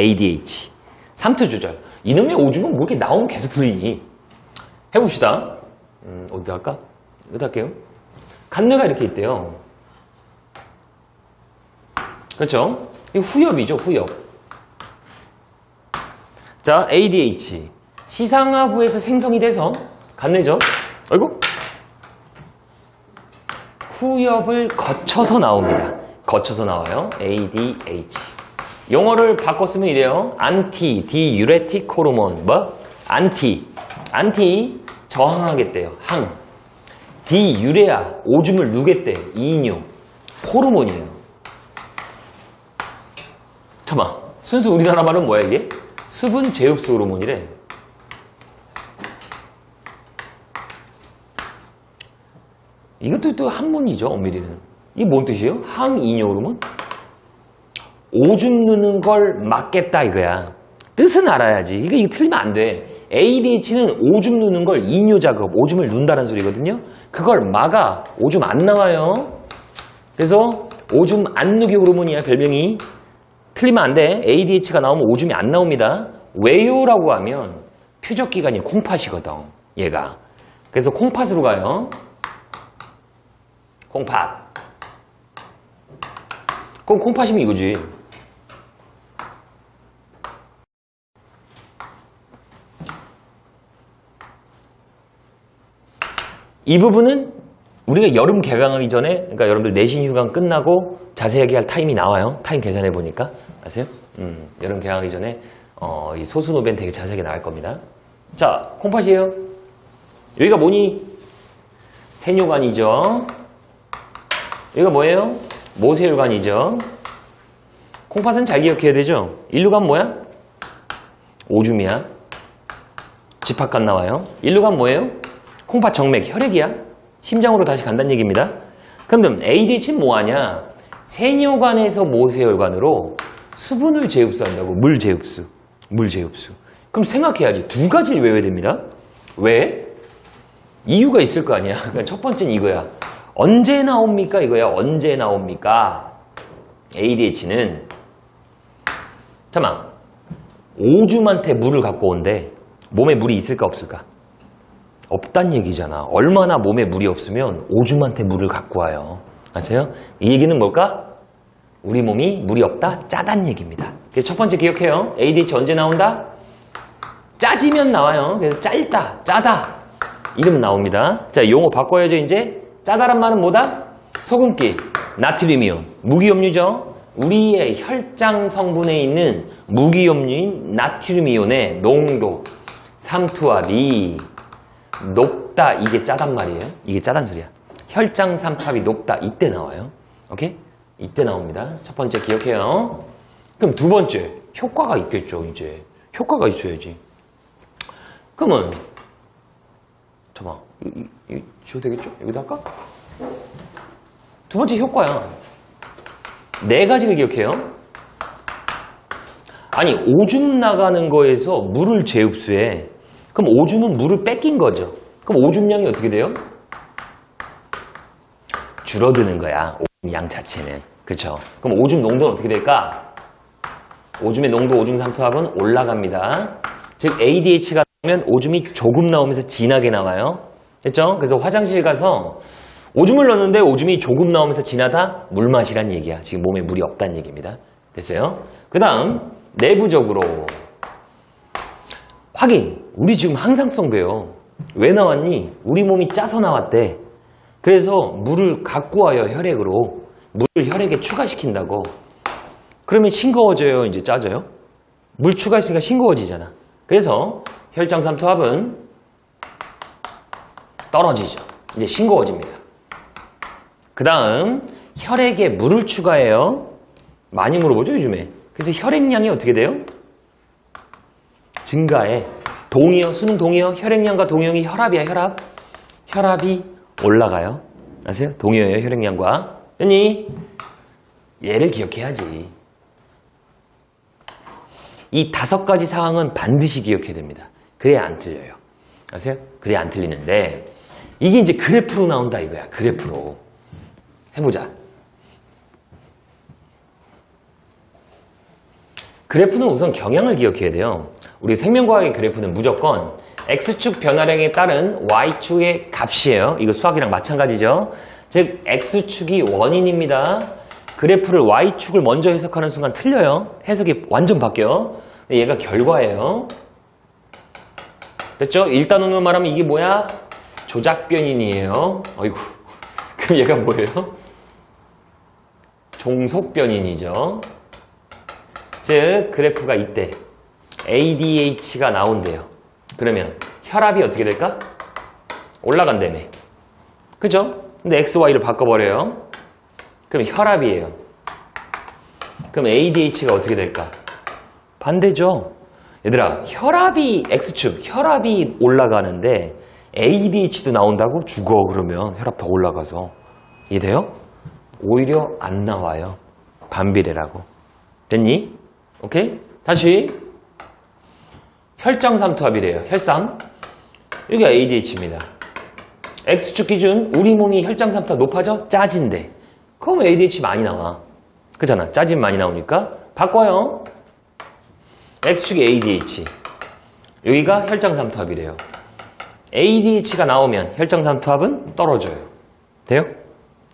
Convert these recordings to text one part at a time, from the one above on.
ADH. 삼투 조절. 이놈의 오줌은 뭐 이렇게 나오면 계속 들리니? 해봅시다. 음, 어디 할까? 어디 할게요? 간뇌가 이렇게 있대요. 그렇죠? 이 후엽이죠, 후엽. 자, ADH. 시상하부에서 생성이 돼서 간뇌죠. 아이고. 후엽을 거쳐서 나옵니다. 거쳐서 나와요. ADH. 용어를 바꿨으면 이래요. 안티, 디유레틱 호르몬. 뭐? 안티. 안티 저항하겠대요. 항. 디유레아 오줌을 누겠대. 이뇨. 호르몬이에요. 잠깐만. 순수 우리나라 말은 뭐야 이게? 수분 제흡수 호르몬이래. 이것도 또 한문이죠, 엄밀히는. 이게 뭔 뜻이에요? 항이뇨 호르몬? 오줌 누는 걸 막겠다 이거야. 뜻은 알아야지. 이거, 이거 틀리면 안 돼. ADH는 오줌 누는 걸 이뇨 작업, 오줌을 눈다는 소리거든요. 그걸 막아. 오줌 안 나와요. 그래서 오줌 안 누기 호르몬이야, 별명이. 틀리면 안 돼. ADH가 나오면 오줌이 안 나옵니다. 왜요라고 하면 표적 기관이 콩팥이거든. 얘가. 그래서 콩팥으로 가요. 콩팥. 그럼 콩팥이면 이거지. 이 부분은 우리가 여름 개강하기 전에, 그러니까 여러분들 내신 휴강 끝나고 자세하게 할 타임이 나와요. 타임 계산해 보니까 아세요? 음, 여름 개강하기 전에 어, 이 소수노변 되게 자세하게 나갈 겁니다. 자, 콩팥이에요. 여기가 뭐니? 세뇨관이죠. 여기가 뭐예요? 모세혈관이죠. 콩팥은 잘 기억해야 되죠. 일루관 뭐야? 오줌이야. 집합관 나와요. 일루관 뭐예요? 콩팥 정맥, 혈액이야. 심장으로 다시 간다는 얘기입니다. 그럼 ADH는 뭐하냐? 세뇨관에서 모세혈관으로 수분을 제흡수한다고. 물 제흡수. 물 제흡수. 그럼 생각해야지. 두 가지를 외워야 됩니다. 왜? 이유가 있을 거 아니야. 그러니까 첫 번째는 이거야. 언제 나옵니까? 이거야. 언제 나옵니까? ADH는 잠깐만. 오줌한테 물을 갖고 온대. 몸에 물이 있을까 없을까? 없단 얘기잖아. 얼마나 몸에 물이 없으면 오줌한테 물을 갖고 와요. 아세요? 이 얘기는 뭘까? 우리 몸이 물이 없다? 짜단 얘기입니다. 그래서 첫 번째 기억해요. ADH 언제 나온다? 짜지면 나와요. 그래서 짧다, 짜다. 이러면 나옵니다. 자, 용어 바꿔야죠, 이제. 짜다란 말은 뭐다? 소금기, 나트륨이온, 무기염류죠. 우리의 혈장 성분에 있는 무기염류인 나트륨이온의 농도, 삼투압이 높다. 이게 짜단 말이에요. 이게 짜단 소리야. 혈장 삼투압이 높다. 이때 나와요. 오케이? 이때 나옵니다. 첫 번째 기억해요. 그럼 두 번째, 효과가 있겠죠, 이제. 효과가 있어야지. 그러면, 잠깐만, 이, 이, 이 지워도 되겠죠? 여기다 할까? 두 번째 효과야. 네 가지를 기억해요. 아니, 오줌 나가는 거에서 물을 재흡수해. 그럼 오줌은 물을 뺏긴 거죠. 그럼 오줌량이 어떻게 돼요? 줄어드는 거야. 오줌 양 자체는. 그쵸? 그럼 오줌 농도는 어떻게 될까? 오줌의 농도, 오줌 삼투압은 올라갑니다. 즉, ADH가 나오면 오줌이 조금 나오면서 진하게 나와요. 됐죠? 그래서 화장실 가서 오줌을 넣는데 오줌이 조금 나오면서 진하다? 물 마시란 얘기야. 지금 몸에 물이 없다는 얘기입니다. 됐어요? 그 다음, 내부적으로. 확인. 우리 지금 항상성 배요. 왜 나왔니? 우리 몸이 짜서 나왔대. 그래서 물을 갖고 와요, 혈액으로. 물을 혈액에 추가시킨다고. 그러면 싱거워져요, 이제 짜져요? 물 추가했으니까 싱거워지잖아. 그래서 혈장 삼투압은 떨어지죠. 이제 싱거워집니다. 그 다음, 혈액에 물을 추가해요. 많이 물어보죠, 요즘에. 그래서 혈액량이 어떻게 돼요? 증가해. 동이요, 수능 동이요, 혈액량과 동형이 혈압이야, 혈압. 혈압이 올라가요. 아세요? 동요예요, 혈액량과. 됐니? 얘를 기억해야지. 이 다섯 가지 상황은 반드시 기억해야 됩니다. 그래야 안 틀려요. 아세요? 그래야 안 틀리는데, 이게 이제 그래프로 나온다 이거야, 그래프로. 해보자. 그래프는 우선 경향을 기억해야 돼요. 우리 생명과학의 그래프는 무조건 x축 변화량에 따른 y축의 값이에요. 이거 수학이랑 마찬가지죠. 즉 x축이 원인입니다. 그래프를 y축을 먼저 해석하는 순간 틀려요. 해석이 완전 바뀌어. 근데 얘가 결과예요. 됐죠? 일단으로 말하면 이게 뭐야? 조작 변인이에요. 어이구. 그럼 얘가 뭐예요? 종속 변인이죠. 즉 그래프가 이때 ADH가 나온대요. 그러면 혈압이 어떻게 될까? 올라간다며. 그죠? 근데 XY를 바꿔버려요. 그럼 혈압이에요. 그럼 ADH가 어떻게 될까? 반대죠. 얘들아, 혈압이 X축, 혈압이 올라가는데 ADH도 나온다고 죽어 그러면 혈압 더 올라가서 이해돼요? 오히려 안 나와요. 반비례라고. 됐니? 오케이? 다시 혈장 삼투압이래요. 혈삼. 여기가 ADH입니다. X축 기준 우리 몸이 혈장 삼투압 높아져? 짜진데. 그럼 ADH 많이 나와. 그잖아. 짜진 많이 나오니까 바꿔요. X축이 ADH. 여기가 혈장 삼투압이래요. ADH가 나오면 혈장 삼투압은 떨어져요. 돼요?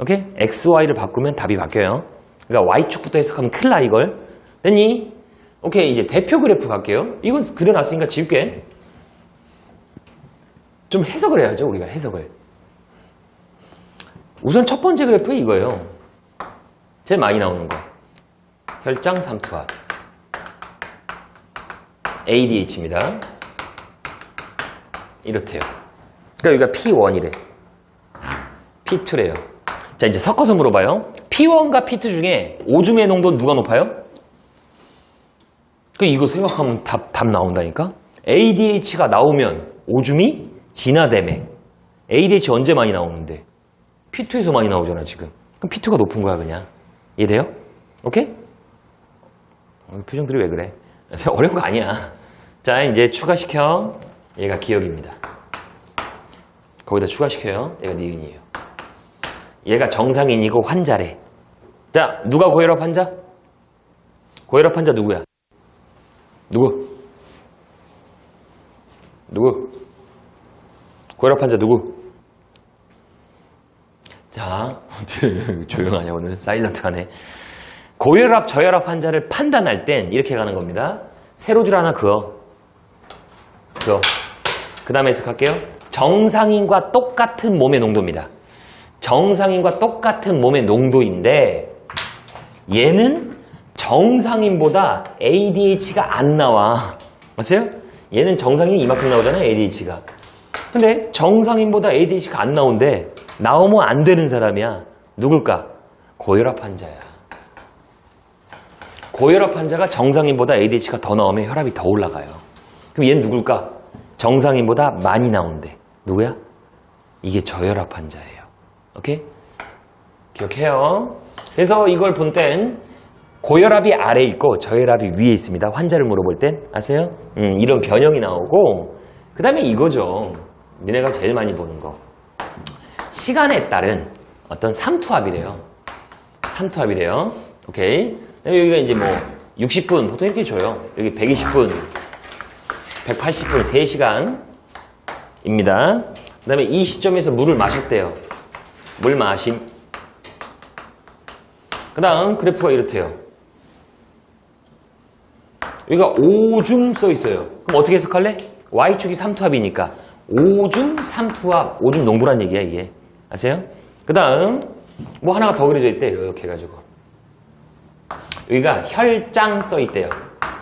오케이? XY를 바꾸면 답이 바뀌어요. 그러니까 Y축부터 해석하면 큰일 나 이걸. 됐니? 오케이 이제 대표 그래프 갈게요. 이건 그려놨으니까 지울게. 좀 해석을 해야죠 우리가 해석을. 우선 첫 번째 그래프 이거예요. 제일 많이 나오는 거. 혈장 삼투압. ADH입니다. 이렇대요. 그러니까 여기가 P1이래. P2래요. 자, 이제 섞어서 물어봐요. P1과 P2 중에 오줌의 농도는 누가 높아요? 그 이거 생각하면 답, 답 나온다니까? ADH가 나오면 오줌이 진화되매. ADH 언제 많이 나오는데? P2에서 많이 나오잖아, 지금. 그럼 P2가 높은 거야, 그냥. 이해돼요? 오케이? 어, 표정들이 왜 그래? 어려운 거 아니야. 자, 이제 추가시켜. 얘가 기억입니다. 거기다 추가시켜요. 얘가 니은이에요. 얘가 정상인이고 환자래. 자, 누가 고혈압 환자? 고혈압 환자 누구야? 누구? 누구? 고혈압 환자 누구? 자, 조용하냐 오늘 사일런트하네. 고혈압, 저혈압 환자를 판단할 땐 이렇게 가는 겁니다. 세로줄 하나 그어. 그어. 그 다음에 해석할게요. 정상인과 똑같은 몸의 농도입니다. 정상인과 똑같은 몸의 농도인데 얘는 정상인보다 ADH가 안 나와. 맞아요? 얘는 정상인이 이만큼 나오잖아요, ADH가. 근데 정상인보다 ADH가 안 나온데 나오면 안 되는 사람이야. 누굴까? 고혈압 환자야. 고혈압 환자가 정상인보다 ADH가 더 나오면 혈압이 더 올라가요. 그럼 얘는 누굴까? 정상인보다 많이 나온대. 누구야? 이게 저혈압 환자예요. 오케이? 기억해요. 그래서 이걸 본 땐 고혈압이 아래에 있고 저혈압이 위에 있습니다. 환자를 물어볼 땐 아세요? 음, 이런 변형이 나오고 그 다음에 이거죠. 니네가 제일 많이 보는 거. 시간에 따른 어떤 삼투압이래요. 삼투압이래요. 오케이. 그다음에 여기가 이제 뭐 60분 보통 이렇게 줘요. 여기 120분, 180분 3시간입니다. 그 다음에 이 시점에서 물을 마셨대요. 물 마심. 그 다음 그래프가 이렇대요. 여기가 오줌 써 있어요. 그럼 어떻게 해석할래? Y축이 삼투압이니까 오줌 삼투압, 오줌 농도란 얘기야 이게. 아세요? 그 다음 뭐 하나가 더 그려져 있대 이렇게 해가지고 여기가 혈장 써 있대요.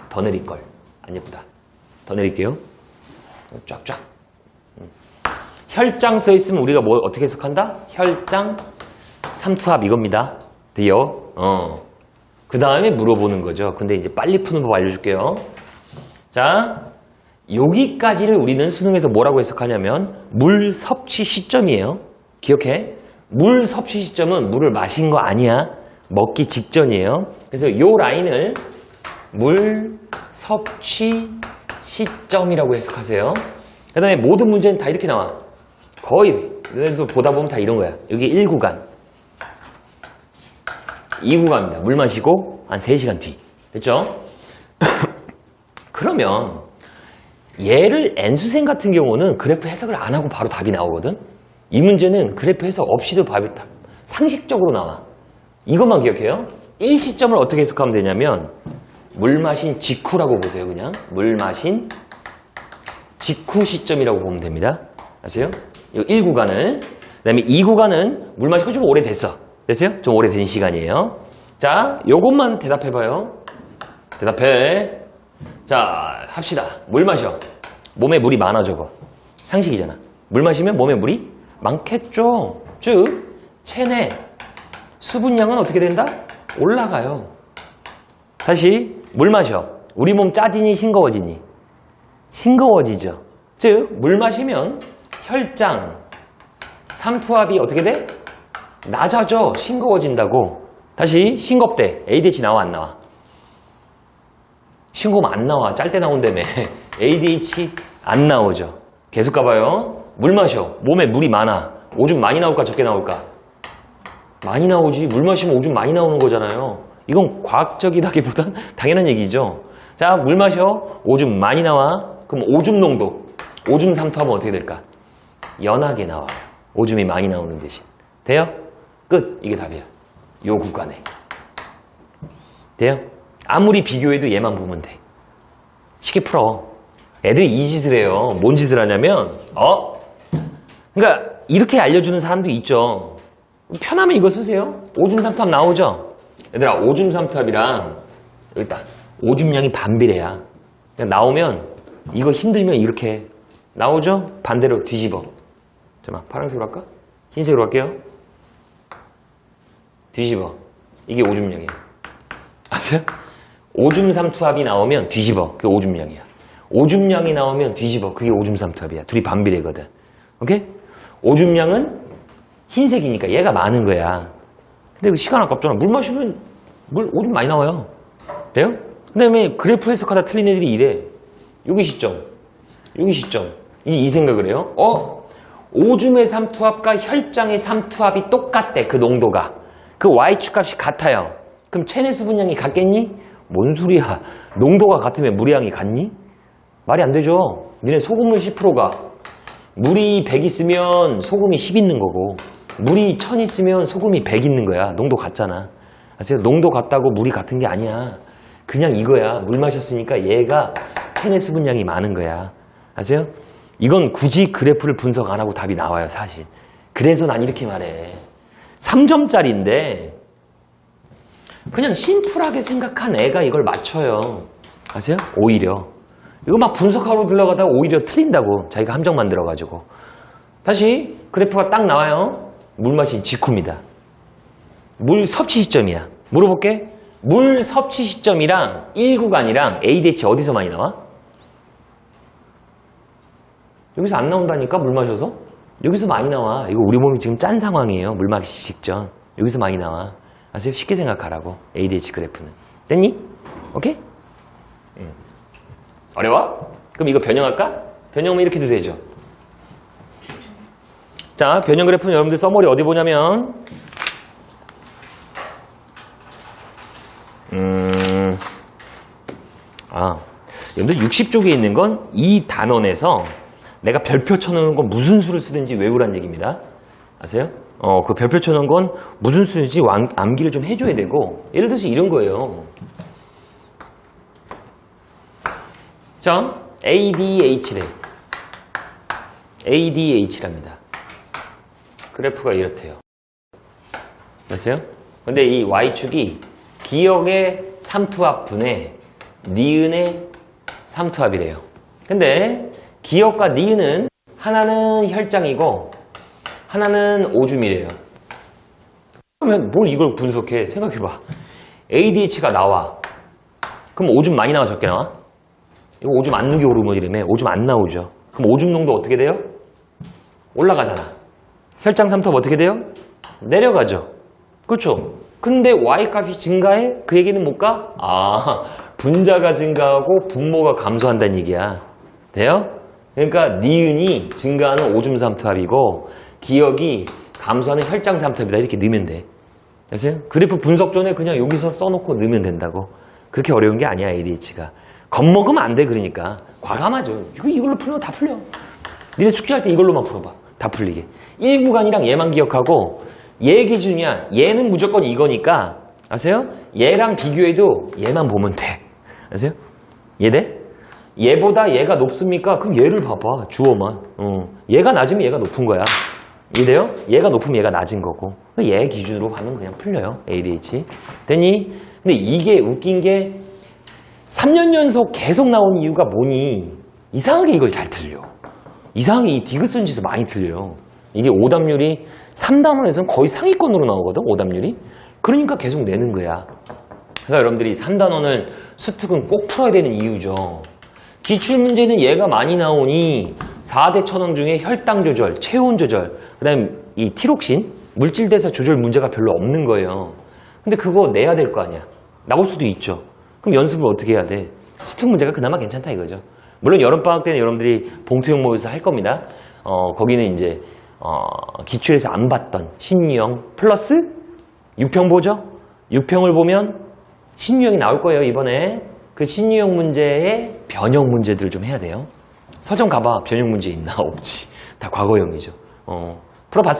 더 내릴 걸. 안 예쁘다. 더 내릴게요. 쫙쫙. 음. 혈장 써 있으면 우리가 뭐 어떻게 해석한다? 혈장 삼투압 이겁니다. 돼요? 어. 그 다음에 물어보는 거죠. 근데 이제 빨리 푸는 법 알려줄게요. 자, 여기까지를 우리는 수능에서 뭐라고 해석하냐면 물 섭취 시점이에요. 기억해? 물 섭취 시점은 물을 마신 거 아니야. 먹기 직전이에요. 그래서 이 라인을 물 섭취 시점이라고 해석하세요. 그 다음에 모든 문제는 다 이렇게 나와. 거의, 너희들 보다 보면 다 이런 거야. 여기 1구간. 2구간입니다. 물 마시고 한 3시간 뒤. 됐죠? 그러면 얘를 n수생 같은 경우는 그래프 해석을 안 하고 바로 답이 나오거든. 이 문제는 그래프 해석 없이도 답이 다- 상식적으로 나와. 이것만 기억해요. 일시점을 어떻게 해석하면 되냐면 물 마신 직후라고 보세요. 그냥 물 마신 직후 시점이라고 보면 됩니다. 아세요? 이 1구간을 그 다음에 2구간은 물 마시고 좀 오래됐어. 됐어요? 좀 오래된 시간이에요. 자, 요것만 대답해봐요. 대답해. 자, 합시다. 물 마셔. 몸에 물이 많아 저거. 상식이잖아. 물 마시면 몸에 물이 많겠죠. 즉, 체내 수분량은 어떻게 된다? 올라가요. 다시 물 마셔. 우리 몸 짜지니 싱거워지니? 싱거워지죠. 즉, 물 마시면 혈장, 삼투압이 어떻게 돼? 낮아져. 싱거워진다고. 다시 싱겁대. ADH 나와 안 나와? 싱거우면 안 나와. 짤 때 나온다며. ADH 안 나오죠. 계속 가봐요. 물 마셔. 몸에 물이 많아. 오줌 많이 나올까 적게 나올까? 많이 나오지. 물 마시면 오줌 많이 나오는 거잖아요. 이건 과학적이라기보단 당연한 얘기죠. 자, 물 마셔. 오줌 많이 나와. 그럼 오줌 농도. 오줌 삼투하면 어떻게 될까? 연하게 나와요. 오줌이 많이 나오는 대신. 돼요? 끝. 이게 답이야. 요 구간에. 돼요? 아무리 비교해도 얘만 보면 돼. 쉽게 풀어. 애들이 이 짓을 해요. 뭔 짓을 하냐면, 어? 그러니까 이렇게 알려주는 사람도 있죠. 편하면 이거 쓰세요. 오줌 삼투압 나오죠? 얘들아, 오줌 삼투압이랑 여기 있다. 오줌량이 반비례야. 나오면 이거 힘들면 이렇게 나오죠? 반대로 뒤집어. 잠깐만, 파란색으로 할까? 흰색으로 할게요. 뒤집어. 이게 오줌량이야. 아세요? 오줌 삼투압이 나오면 뒤집어. 그게 오줌량이야. 오줌량이 나오면 뒤집어. 그게 오줌 삼투압이야. 둘이 반비례거든. 오케이? 오줌량은 흰색이니까 얘가 많은 거야. 근데 그 시간 아깝잖아. 물 마시면 물 오줌 많이 나와요. 돼요? 그 다음에 그래프 해석하다 틀린 애들이 이래. 여기 시점. 여기 시점. 이, 이 생각을 해요. 어? 오줌의 삼투압과 혈장의 삼투압이 똑같대. 그 농도가. 그 Y축 값이 같아요. 그럼 체내 수 분량이 같겠니? 뭔 소리야. 농도가 같으면 물의 양이 같니? 말이 안 되죠. 니네 소금물 10%가 물이 100 있으면 소금이 10 있는 거고 물이 1000 있으면 소금이 100 있는 거야. 농도 같잖아. 아세요? 농도 같다고 물이 같은 게 아니야. 그냥 이거야. 물 마셨으니까 얘가 체내 수 분량이 많은 거야. 아세요? 이건 굳이 그래프를 분석 안 하고 답이 나와요, 사실. 그래서 난 이렇게 말해. 3점짜리인데 그냥 심플하게 생각한 애가 이걸 맞춰요. 아세요? 오히려. 이거 막 분석하러 들어가다가 오히려 틀린다고. 자기가 함정 만들어가지고. 다시 그래프가 딱 나와요. 물 마신 직후입니다. 물 섭취 시점이야. 물어볼게. 물 섭취 시점이랑 1구간이랑 ADH 어디서 많이 나와? 여기서 안 나온다니까 물 마셔서? 여기서 많이 나와. 이거 우리 몸이 지금 짠 상황이에요. 물 마시기 직전. 여기서 많이 나와. 아세요? 쉽게 생각하라고. ADH 그래프는. 됐니? 오케이? 응. 어려워? 그럼 이거 변형할까? 변형하면 이렇게 도 되죠. 자, 변형 그래프는 여러분들 써머리 어디 보냐면 음, 아, 여러분들 60쪽에 있는 건 이 단원에서 내가 별표 쳐놓은 건 무슨 수를 쓰든지 외우란 얘기입니다. 아세요? 어, 그 별표 쳐놓은 건 무슨 수인지 왕- 암기를 좀 해줘야 되고, 예를 들어서 이런 거예요. 자, ADH래. ADH랍니다. 그래프가 이렇대요. 됐어요? 근데 이 Y축이 기억의 삼투압 분의 니은의 삼투압이래요. 근데 기억과 니은은 하나는 혈장이고 하나는 오줌이래요. 그러면 뭘 이걸 분석해? 생각해봐. ADH가 나와. 그럼 오줌 많이 나와 적게 나와? 이거 오줌 안 누기 호르몬이라며 오줌 안 나오죠. 그럼 오줌 농도 어떻게 돼요? 올라가잖아. 혈장 삼투압 어떻게 돼요? 내려가죠. 그렇죠. 근데 Y 값이 증가해? 그 얘기는 뭘까? 아, 분자가 증가하고 분모가 감소한다는 얘기야. 돼요? 그러니까 니은이 증가하는 오줌 삼투압이고 기억이 감소하는 혈장 삼투압이다 이렇게 넣으면 돼. 아세요? 그래프 분석 전에 그냥 여기서 써놓고 넣으면 된다고. 그렇게 어려운 게 아니야, ADH가. 겁먹으면 안 돼, 그러니까. 과감하죠. 이거 이걸로 풀면 다 풀려. 니네 숙제할 때 이걸로만 풀어봐. 다 풀리게. 1구간이랑 얘만 기억하고 얘 기준이야. 얘는 무조건 이거니까 아세요? 얘랑 비교해도 얘만 보면 돼. 아세요? 얘네? 얘보다 얘가 높습니까? 그럼 얘를 봐봐. 주어만. 어. 얘가 낮으면 얘가 높은 거야. 이래요? 얘가 높으면 얘가 낮은 거고. 얘 기준으로 가면 그냥 풀려요. ADH. 됐니? 근데 이게 웃긴 게 3년 연속 계속 나온 이유가 뭐니? 이상하게 이걸 잘 틀려. 이상하게 이 디귿선지에서 많이 틀려요. 이게 오답률이 3단원에서는 거의 상위권으로 나오거든, 오답률이. 그러니까 계속 내는 거야. 그러니까 여러분들이 3단원을 수특은 꼭 풀어야 되는 이유죠. 기출문제는 얘가 많이 나오니 4대 천원 중에 혈당 조절, 체온 조절, 그 다음에 이 티록신, 물질대사 조절 문제가 별로 없는 거예요. 근데 그거 내야 될 거 아니야. 나올 수도 있죠. 그럼 연습을 어떻게 해야 돼? 수특 문제가 그나마 괜찮다 이거죠. 물론 여름방학 때는 여러분들이 봉투 형 모의고사 할 겁니다. 어, 거기는 이제 어, 기출에서 안 봤던 신유형 플러스 6평 보죠? 6평을 보면 신유형이 나올 거예요 이번에 그 신유형 문제의 변형 문제들을 좀 해야 돼요. 서점 가봐. 변형 문제 있나? 없지. 다 과거형이죠. 어, 풀어봤어?